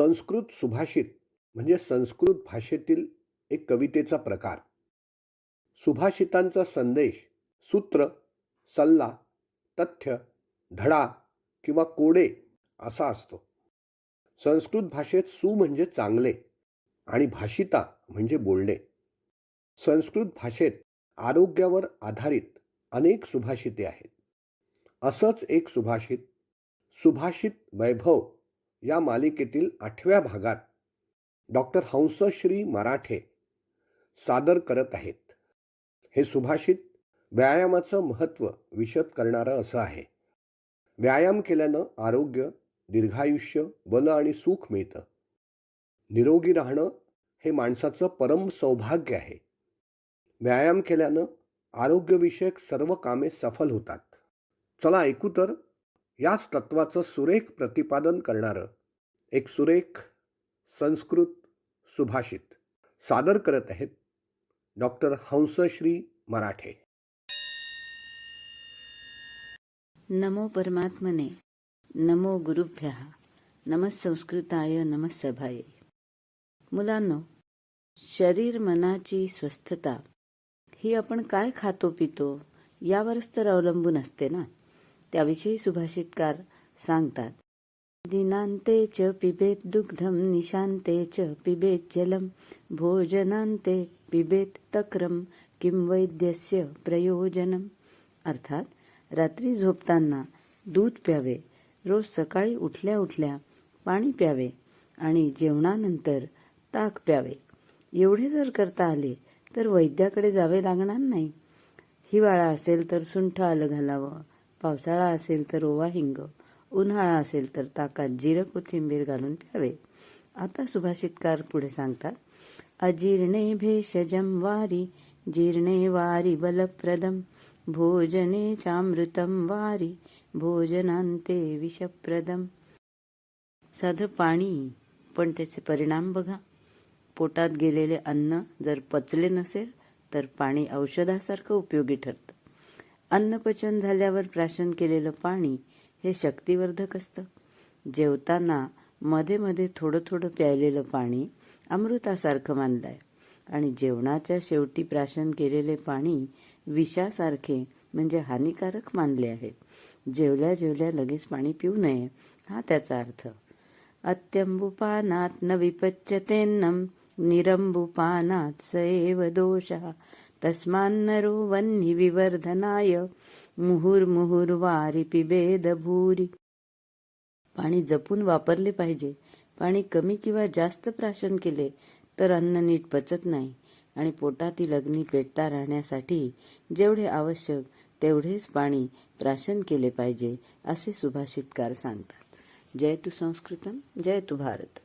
संस्कृत सुभाषित म्हणजे संस्कृत भाषेतील एक कवितेचा प्रकार. सुभाषितांचा संदेश सूत्र सल्ला तथ्य धडा किंवा कोडे असा असतो. संस्कृत भाषेत सु म्हणजे चांगले आणि भाषिता म्हणजे बोलणे. संस्कृत भाषेत आरोग्यावर आधारित अनेक सुभाषिते आहेत. असंच एक सुभाषित सुभाषित वैभव या मालिकेतील आठव्या भागात डॉक्टर हंसश्री मराठे सादर करत आहेत. हे सुभाषित व्यायामाचं महत्त्व विशद करणारं असं आहे. व्यायाम केल्यानं आरोग्य दीर्घायुष्य बल आणि सुख मिळतं. निरोगी राहणं हे माणसाचं परम सौभाग्य आहे. व्यायाम केल्यानं आरोग्यविषयक सर्व कामे सफल होतात. चला ऐकू तर याच तत्वाचं सुरेख प्रतिपादन करणारं एक सुरेख संस्कृत सुभाषित सादर करत आहेत डॉक्टर हंसश्री मराठे. नमो परमात्मने नमो गुरुभ्या नमः संस्कृताय नमः सभाये. मुलांनो शरीर मनाची स्वस्थता ही आपण काय खातो पितो यावरच तर अवलंबून असते ना? त्याविषयी सुभाषितकार सांगतात. दिनांते च पिबेत दुग्धम निशांते च पिबेत जलम भोजनांते पिबेत तक्रम किंवैद्यस्य प्रयोजनम. अर्थात रात्री झोपताना दूध प्यावे रोज सकाळी उठल्या उठल्या पाणी प्यावे आणि जेवणानंतर ताक प्यावे. एवढे जर करता आले तर वैद्याकडे जावे लागणार नाही. हिवाळा असेल तर सुंठ आलं घालावं. पावसाळा असेल तर ओवा हिंग उन्हाळा असेल तर ताकात जिरं कोथिंबीर घालून प्यावे. आता सुभाषितकार पुढे सांगतात अजीर्णे भेषजं वारी जीर्णे वारी बलप्रदम भोजने चामृतम वारी भोजनांते विषप्रदम साधं पाणी पण त्याचे परिणाम बघा. पोटात गेलेले अन्न जर पचले नसेल तर पाणी औषधासारखं उपयोगी ठरतं. अन्नपचन झाल्यावर प्राशन केलेलं पाणी हे शक्तिवर्धक असतं. जेवताना मध्ये मध्ये थोडं थोडं प्यायलेलं पाणी अमृतासारखं मानलं आहे आणि जेवणाच्या शेवटी प्राशन केलेले पाणी विषासारखे म्हणजे हानिकारक मानले आहे. जेवल्या जेवल्या लगेच पाणी पिऊ नये हा त्याचा अर्थ. अत्यंबुपानात न विपच्यतेन्नम निरंबुपानात स एव दोषः. तस्मान्नरो वह्नि विवर्धनाय मुहुर्मुहुर्वारी पिबेद भूरी पाणी जपून वापरले पाहिजे. पाणी कमी किंवा जास्त प्राशन केले तर अन्न नीट पचत नाही आणि पोटातील अग्नी पेटता राहण्यासाठी जेवढे आवश्यक तेवढेच पाणी प्राशन केले पाहिजे असे सुभाषितकार सांगतात. जय तू संस्कृतम जय तू भारत